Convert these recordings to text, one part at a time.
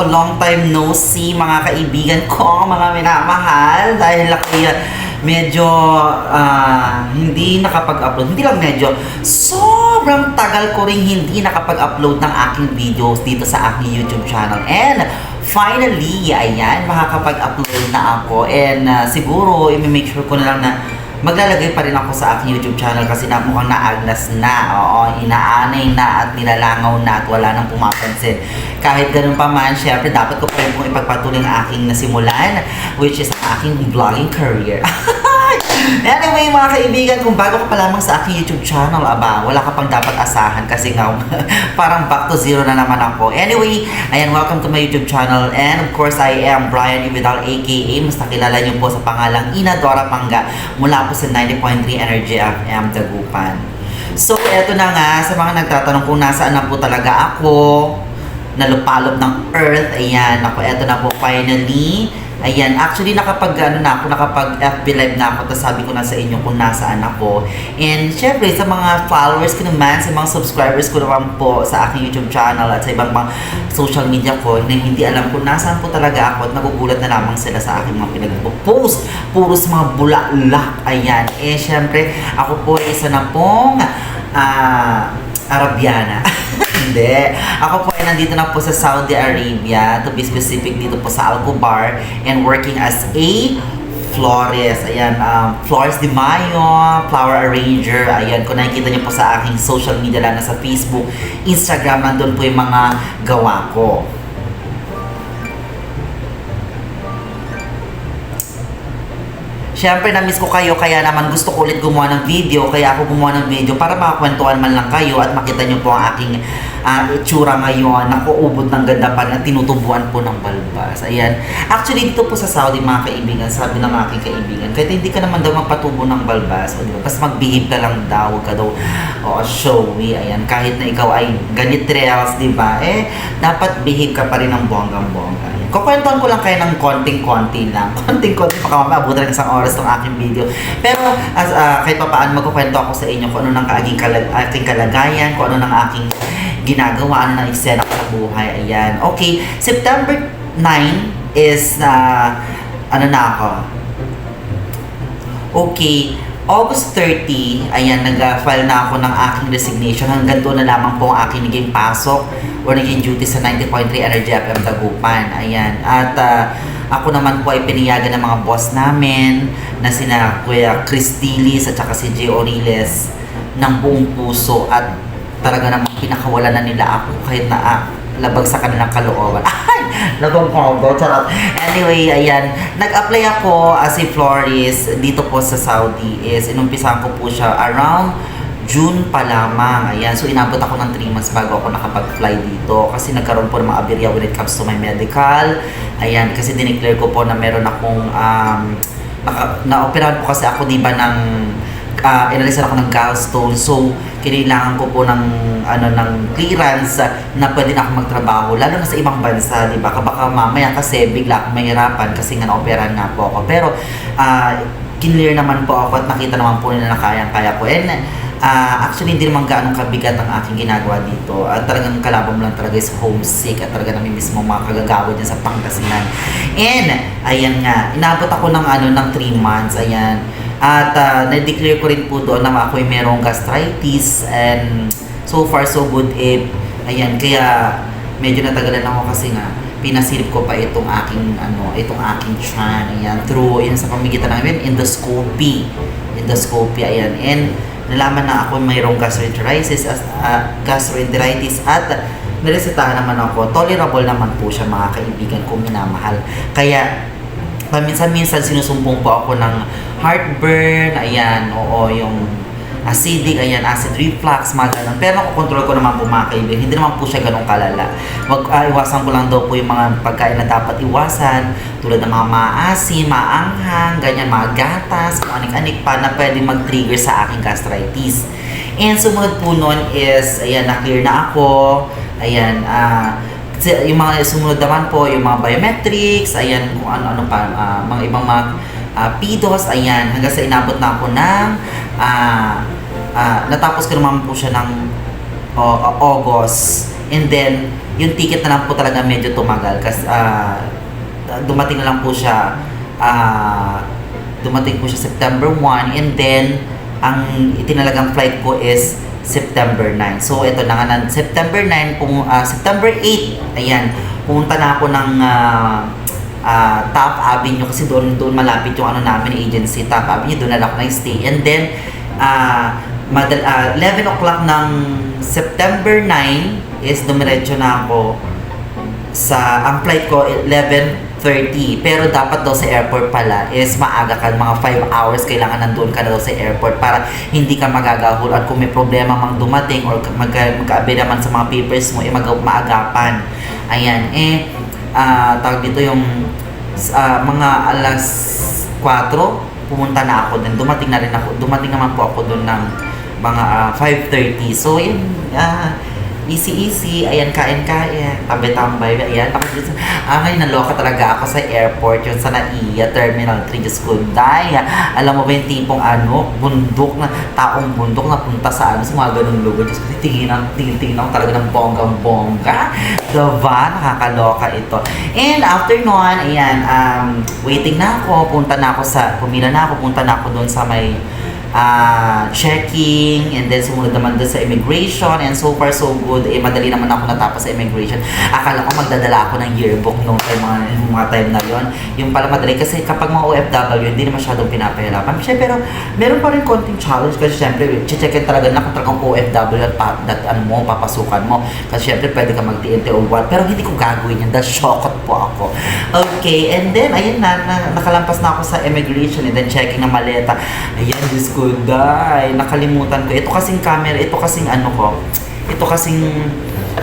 Ako, long time no see mga kaibigan ko, mga minamahal. Dahil laki, medyo ah, hindi nakapag-upload. Hindi lang medyo, sobrang tagal ko rin hindi nakapag-upload ng aking videos dito sa aking YouTube channel. And finally, ayan, makakapag-upload na ako. And ah, siguro, i-make sure ko na lang na maglalagay pa rin ako sa aking YouTube channel kasi na mukhang naagnas na. Oo, inaanay na at nilalangaw na at wala nang pumapansin. Kahit ganun pa man, syempre dapat ko pa rin pong ipagpatuloy ang aking nasimulan which is ang aking vlogging career. anyway, mga kaibigan, kung bago ka pa lamang sa aking YouTube channel, aba, wala ka pang dapat asahan kasi nga, parang back to zero na naman ako. Anyway, ayan, welcome to my YouTube channel. And of course, I am Brian Ibidal, aka, mas nakilala niyo po sa pangalang Ina Dora Panga, mula po sa 90.3 Energy FM Dagupan. So, eto na nga, sa mga nagtatanong kung nasaan na po talaga ako, nalupalop ng earth. Ayan, ako, eto na po finally. Ayan, actually nakapag ano na ako, nakapag FB live na ako, tapos sabi ko na sa inyo kung nasaan ako. And syempre, sa mga followers ko naman, sa mga subscribers ko naman po sa aking YouTube channel at sa ibang mga social media ko, na hindi alam kung nasaan po talaga ako at nagugulat na lamang sila sa aking mga pinag-post. Puros mga bulaklak. Ayan. Eh, syempre, ako po isa na pong ah, Arabiana. Hindi. Ako po ay nandito na po sa Saudi Arabia, to be specific dito po sa Alcobar and working as a florist. Ayan, um, Flores de Mayo, flower arranger. Ayan, kung nakikita niyo po sa aking social media lang na sa Facebook, Instagram, nandun po yung mga gawa ko. Siyempre, na-miss ko kayo, kaya naman gusto ko ulit gumawa ng video. Kaya ako gumawa ng video para makakwentuhan man lang kayo at makita nyo po ang aking ah, itsura ngayon. Nakuubod ng ganda pa na tinutubuan po ng balbas. Ayan. Actually, dito po sa Saudi, mga kaibigan, sabi ng aking kaibigan, kahit hindi ka naman daw magpatubo ng balbas, o, di ba? Basta mag-behave ka lang daw, ka daw o, showy. Ayan. Kahit na ikaw ay ganitrels, di ba? Eh, dapat behave ka pa rin ng bonggang-bongga. Kukwentuhan ko lang kayo ng konting-konti lang. Konting-konti, baka mamaya abutan ng isang oras ng aking video. Pero, as, ah, kahit pa paano, magkukwento ako sa inyo kung ano ng aking, kalag aking kalagayan, kung ano ng aking ginagawa, ano ng eksena ko sa buhay. Ayan. Okay, September 9 is, na ano na ako, Okay, August 30, ayan, nag-file na ako ng aking resignation. Hanggang doon na lamang po ang aking naging pasok or naging duty sa 90.3 Energy FM Dagupan. Ayan. At ah, ako naman po ay piniyagan ng mga boss namin na sina Kuya Chris Dilis at saka si Jay Oriles ng buong puso at talaga namang pinakawalan na nila ako kahit na ah, labag sa kanilang kalooban. Ay! Combo. Charot. Anyway, ayan. Nag-apply ako as a florist dito po sa Saudi is inumpisahan ko po siya around June pa lamang. Ayan. So, inabot ako ng 3 months bago ako nakapag-fly dito. Kasi nagkaroon po ng mga aberya when it comes to my medical. Ayan. Kasi dineclare ko po na meron akong um, na-operahan po kasi ako diba ng uh, inalisan ako ng gallstone. So, kailangan ko po ng ano ng clearance ah, na pwede na ako magtrabaho lalo na sa ibang bansa, di ba? Baka mamaya kasi bigla akong mahirapan kasi nga na-operahan nga po ako. Pero uh, kinlear naman po ako at nakita naman po nila na kayang-kaya ko. And ah, actually hindi naman gaano kabigat ang aking ginagawa dito. At talagang kalaban lang talaga is homesick at talaga namimiss mo mga kagagawad niya sa Pangasinan. And ayan nga, inabot ako ng ano ng 3 months, ayan. At uh, na-declare ko rin po doon na ako ay merong gastritis and so far so good eh. Ayan, kaya medyo natagalan ako kasi nga pinasilip ko pa itong aking ano, itong aking chan. Ayan, through yun sa pamigitan ng endoscopy. Endoscopy, ayan. And nalaman na ako mayroong gastroenteritis, as, uh, gastroenteritis at naresetahan naman ako. Tolerable naman po siya mga kaibigan kong minamahal. Kaya paminsan-minsan sinusumbong po ako ng heartburn, ayan, oo, yung acidic, ayan, acid reflux, mga ganun. Pero nakokontrol ko naman po mga kaibigan, hindi naman po siya ganun kalala. Wag, ah, iwasan ko lang daw po yung mga pagkain na dapat iwasan, tulad ng mga maasim, maanghang, ganyan, mga gatas, kung anik-anik pa na pwede mag-trigger sa aking gastritis. And sumunod po nun is, ayan, na-clear na ako, ayan, Si- yung mga sumunod naman po, yung mga biometrics, ayan, kung ano-ano pa, ah, mga ibang mga ah, PDOS, ayan, hanggang sa inabot na ako ng, ah, ah, natapos ko naman po siya ng oh, August. And then, yung ticket na lang po talaga medyo tumagal kasi ah, dumating na lang po siya ah, dumating po siya September 1 and then ang itinalagang flight ko is September 9. So ito na nga September 9 kung ah, September 8 ayan pumunta na ako ng ah, ah, Top Avenue kasi doon doon malapit yung ano namin agency Top Avenue doon na lang ako stay and then ah madal, ah, 11 o'clock ng September 9 is dumiretso na ako sa ang flight ko 11:30 pero dapat daw sa airport pala is maaga ka mga 5 hours kailangan nandoon ka na daw sa airport para hindi ka magagahol at kung may problema mang dumating or magka, magkaabi naman sa mga papers mo eh mag maagapan. Ayan eh ah tawag dito yung ah, mga alas 4 pumunta na ako din dumating na rin ako dumating naman po ako doon ng mga ah, 5.30 so yun ah easy easy ayan kain kain tambay tambay ayan. Tapos ah ngayon naloka talaga ako sa airport yun sa NAIA Terminal 3 Diyos ko alam mo ba yung tipong ano bundok na taong bundok na punta sa ano sa mga ganung lugar. Diyos ko tingin ang tingin tingin ako talaga ng bonggang bongga diba? Nakakaloka ito. And after nun ayan um, waiting na ako punta na ako sa pumila na ako punta na ako doon sa may ah checking and then sumunod naman doon sa immigration and so far so good. Eh madali naman ako natapos sa immigration. Akala ko magdadala ako ng yearbook nung time mga, mga time na yon yung pala madali kasi kapag mga OFW hindi na masyadong pinapahirapan. Siya, pero meron pa rin konting challenge kasi syempre checkin talaga na kung talagang OFW at pa, that, ano mo papasukan mo. Kasi syempre pwede ka mag-TNT or what pero hindi ko gagawin yun dahil shocked po ako. Okay and then ayun na, na nakalampas na ako sa immigration and then checking ng maleta. Ayan Diyos ko day nakalimutan ko. Ito kasing camera ito kasing ano ko ito kasing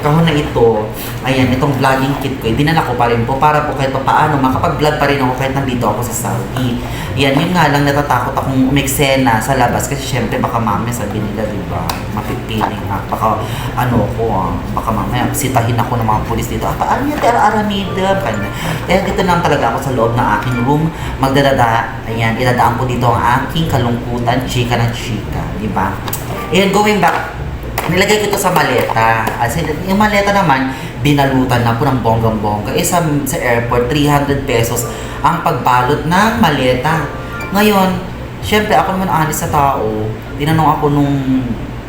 kahon na ito ayan itong vlogging kit ko dinala ko pa rin po para po kahit pa paano makapag-vlog pa rin ako kahit nandito ako sa Saudi. Yan yun nga lang natatakot akong umeksena sa labas kasi syempre baka mamaya sabi nila di ba mapipiling ha baka ano ko ah, baka mamaya sitahin ako ng mga pulis dito. Ah paano yan tera aramida kanya. Kaya dito lang talaga ako sa loob ng aking room. Magdadada ayan idadaan ko dito ang aking kalungkutan chika ng chika di ba? Ayan going back nilagay ko ito sa maleta. As in, yung maleta naman, binalutan na po ng bonggang-bongga. Eh, sa, sa airport, 300 pesos ang pagbalot ng maleta. Ngayon, syempre, ako naman honest sa tao, tinanong ako nung,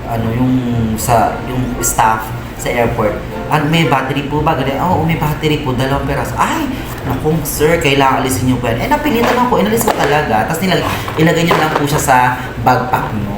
ano, yung, sa, yung staff sa airport, ah, may battery po ba? Ganun, oo, may battery po, dalawang peraso. Ay, naku, sir, kailangan alisin niyo po yan. Eh, napilitan ako, inalis ko talaga. Tapos nilag, ilagay niyo lang po siya sa backpack niyo.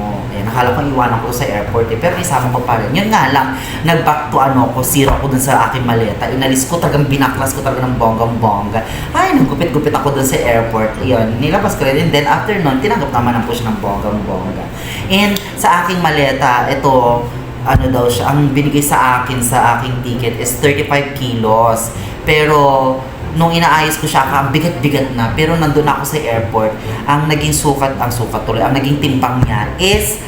Ayan, nakala ko iwanan ko sa airport eh, pero isama ko pa rin. Yun nga lang, nag-back to ano ko, zero ako dun sa aking maleta. Inalis ko, talagang binaklas ko talaga ng bonggang-bongga. Ay, naggupit-gupit ako dun sa airport. Ayun, nilabas ko rin. And then after nun, tinanggap naman po siya ng bonggang-bongga. And sa aking maleta, ito, ano daw siya, ang binigay sa akin sa aking ticket is 35 kilos. Pero, nung inaayos ko siya, ang bigat-bigat na. Pero nandun ako sa airport, ang naging sukat, ang sukat tuloy, ang naging timbang niya is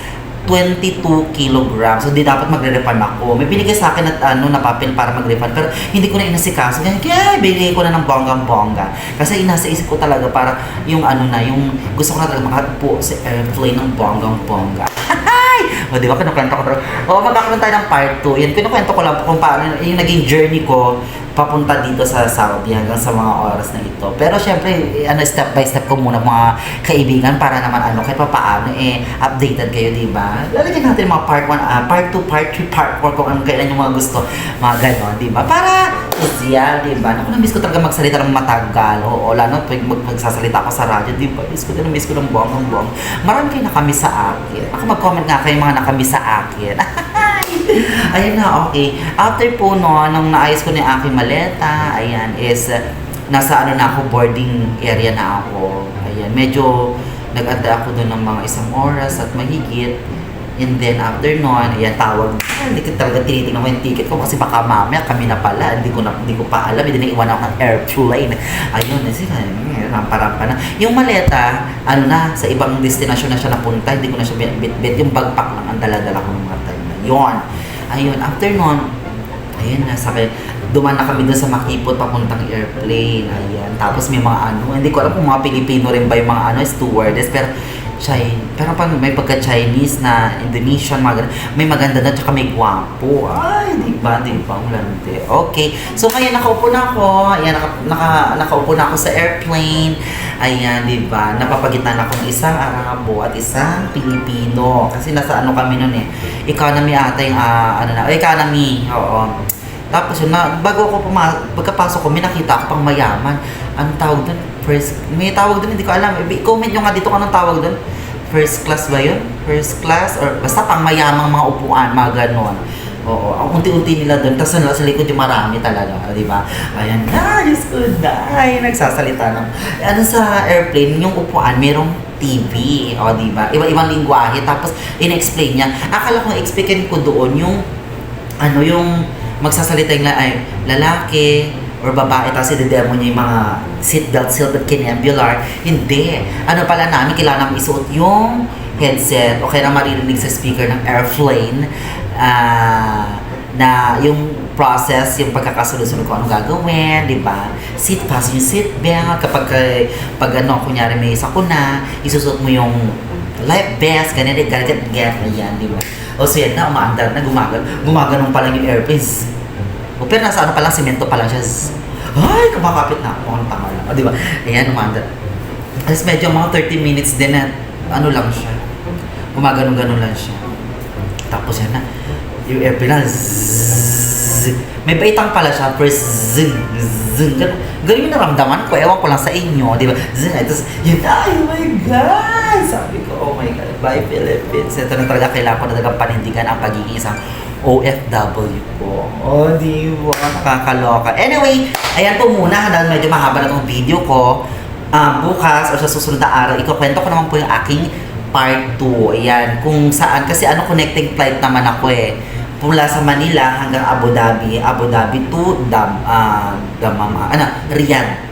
22 kilograms. So, di dapat magre-refund ako. May binigay sa akin at ano, na para mag-refund. Pero hindi ko na inasikaso. Kaya, kaya binigay ko na ng bonggang-bongga. Kasi inasa isip ko talaga para yung ano na, yung gusto ko na talaga makapo sa airplane ng bonggang-bongga. o, di ba? Kinukwento ko. O, magkakaroon tayo ng part 2. Yan, kinukwento ko lang kung paano yung naging journey ko papunta dito sa Saudi hanggang sa mga oras na ito. Pero syempre, eh, ano, step by step ko muna mga kaibigan para naman ano, kahit pa paano, eh, updated kayo, di ba? Lalagyan natin mga part 1, ah, part 2, part 3, part 4 kung anong kailan yung mga gusto. Mga ganon, di ba? Para social, di ba? Naku, na-miss ko talaga magsalita ng matagal. Oo, lalo pag mag magsasalita ako sa radyo, di ba? Miss ko din, miss ko ng buong ng buong. Marami kayo nakamiss sa akin. Ako mag-comment nga kayo mga nakamiss sa akin. Ayun na, okay. After po no, nung naayos ko na yung aking maleta, ayan, is nasa ano na ako, boarding area na ako. Ayan, medyo nag-anda ako doon ng mga isang oras at mahigit. And then after nun, ayan, tawag. Hindi ko talaga tinitingnan ko yung ticket ko kasi baka mamaya kami na pala. Hindi ko na, hindi ko pa alam. Hindi na iwan ako ng airplane. Ayun, kasi rampa-rampa na. Yung maleta, ano na, sa ibang destination na siya napunta. Hindi ko na siya bit-bit. Yung backpack lang ang dala-dala ko ng mga time na yun. Ayun, after nun, ayun na, sakit. Duman na kami dun sa Makipot papuntang airplane. Ayan. Tapos may mga ano, hindi ko alam kung mga Pilipino rin ba yung mga ano, stewardess. Pero, Chinese. Pero pang may pagka-Chinese na Indonesian, mga. May maganda na, tsaka may gwapo. Ay, di ba, di ba, ang lante. Okay. So, ngayon, nakaupo na ako. Ayan, naka, naka, nakaupo na ako sa airplane. Ayan, di ba, napapagitan ako ng isang Arabo at isang Pilipino. Kasi nasa ano kami nun eh. Economy ata yung, ah, ano na, economy, oo. Tapos yun, na, bago ako puma- pagkapasok ko, may nakita ako pang mayaman. Anong tawag doon? First, may tawag doon, hindi ko alam. I- comment nyo nga dito kung anong tawag doon. First class ba yun? First class? Or basta pang mayamang mga upuan, mga ganon. Oo, ang unti-unti nila doon. Tapos sa, sa likod yung marami talaga, di ba? Ayan, na, Diyos ko na. Ay, nagsasalita ng... Ano sa airplane, yung upuan, merong TV, o di ba? Iba-ibang lingwahe. Tapos, in-explain niya. Akala ko explain ko doon yung ano yung magsasalita yung ay, lalaki or babae tapos i-demo niya yung mga seatbelt, seatbelt kinebular. Hindi. Ano pala namin, kailangan namin isuot yung headset o kaya na maririnig sa speaker ng airplane ah, na yung process, yung pagkakasunod-sunod kung anong gagawin, di ba? Seat pass yung seatbelt. Kapag, eh, pag ano, kunyari may sakuna, isusuot mo yung life vest, ganyan, ganyan, ganyan, ganyan, di ba? O so yan na, umaandar na, gumagal, gumaganong pa lang yung airplanes. O pero nasa ano pa lang, simento pa lang siya. Ay, kumakapit na ako, ang tama lang. O di ba? Ayan, umaandar. Tapos medyo mga 30 minutes din na, ano lang siya. Gumaganong-ganon lang siya. Tapos yan na, yung airplane zzz. May baitang pala siya, first zing, zing. Ganun, ganun yung naramdaman ko, ewan ko lang sa inyo, di ba? Zing, tapos yun, ay, oh my God! Sabi ko, oh my God, bye Philippines. Ito na talaga kailangan ko na talagang panindigan ang pagiging isang OFW ko. Oh, di ba? Nakakaloka. Anyway, ayan po muna, dahil medyo mahaba na itong video ko. Ah, bukas o sa susunod na araw, ikukwento ko naman po yung aking part 2. Ayan, kung saan. Kasi ano, connecting flight naman ako eh. Mula sa Manila hanggang Abu Dhabi. Abu Dhabi to Dam, ah, Damam, ano, Riyadh.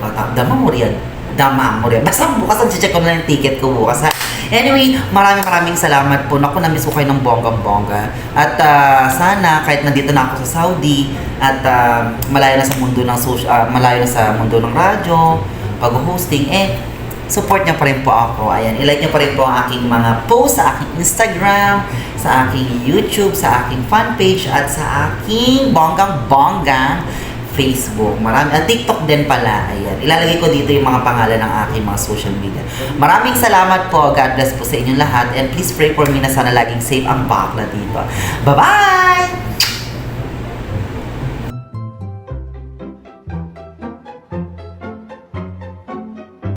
O, Damam mo Riyadh? Damam mo Riyadh. Basta bukas check ko na yung ticket ko bukas ha. Anyway, maraming maraming salamat po. Naku, namiss ko kayo ng bonggang-bongga. At ah, sana, kahit nandito na ako sa Saudi, at ah, malayo na sa mundo ng social, ah, malayo na sa mundo ng radyo, pag-hosting, eh, support niyo pa rin po ako. Ayan, ilike niyo pa rin po ang aking mga post sa aking Instagram, sa aking YouTube, sa aking fan page, at sa aking bonggang-bonggang Facebook. Marami, at TikTok din pala. Ayan. Ilalagay ko dito yung mga pangalan ng aking mga social media. Maraming salamat po. God bless po sa inyong lahat. And please pray for me na sana laging safe ang bakla dito. Bye-bye!